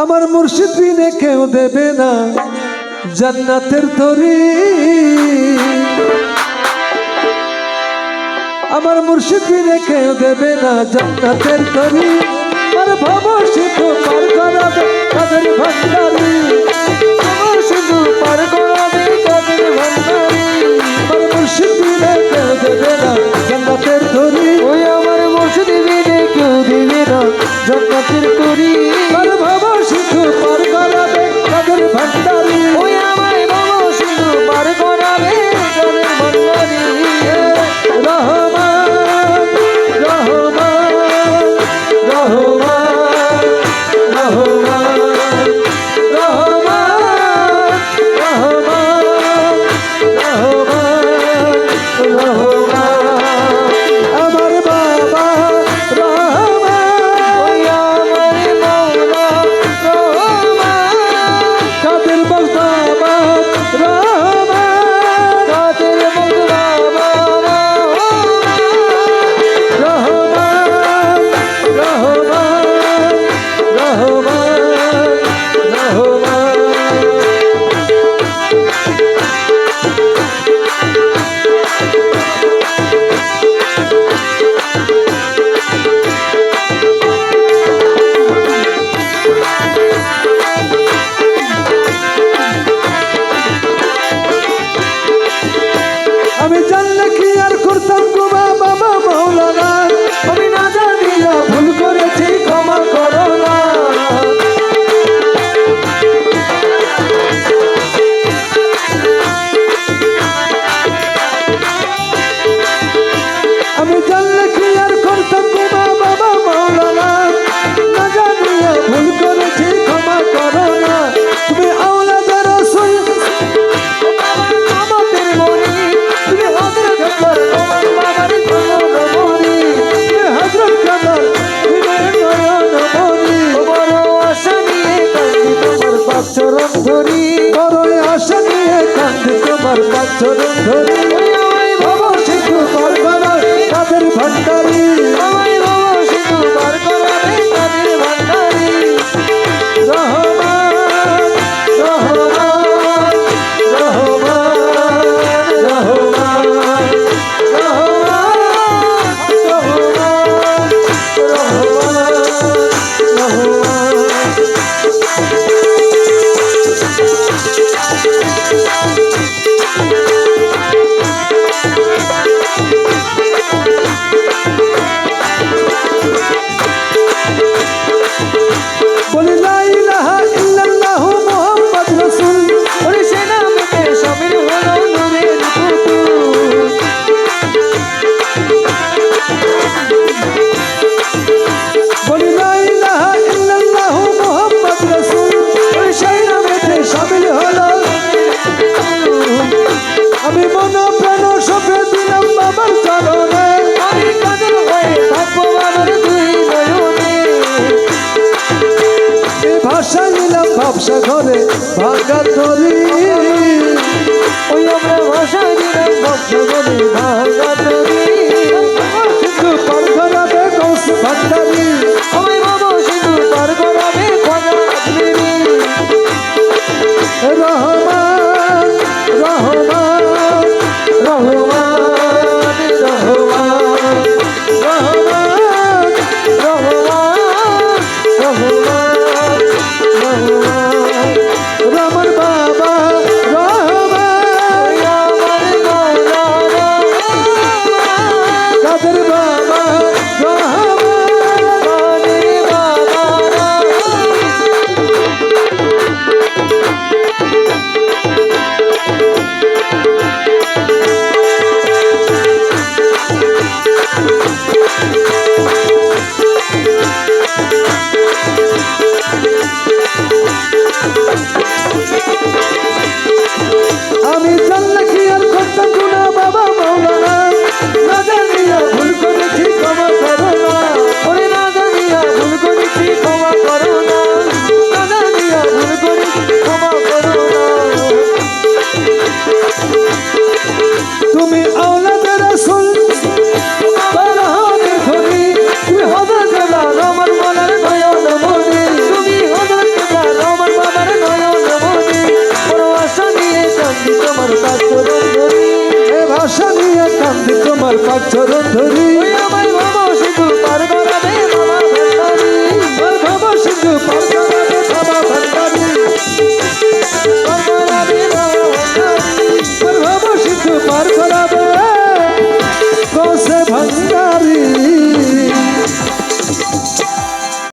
আমার মুর্শিদ বিনে কেউ দেবে না। জান্নাতের তরি। আমার মুর্শিদ বিনে কেউ দেবে না, জান্নাতের তরি। আর ভব সিন্ধু পার করাবে তাদের ভান্ডারি। আমার সিন্ধু পার করাবে তাদের 저는 ভাষা ধরে ভাষা ধরি। ওই আমরা ভাষা দিলাম ভাষা ধরি ধরি। তোমার পাঁচ চরণ ধরি। আমার ভব সিন্ধু পার করাবে বাবা ভান্ডারি আর ভব সিন্ধু পার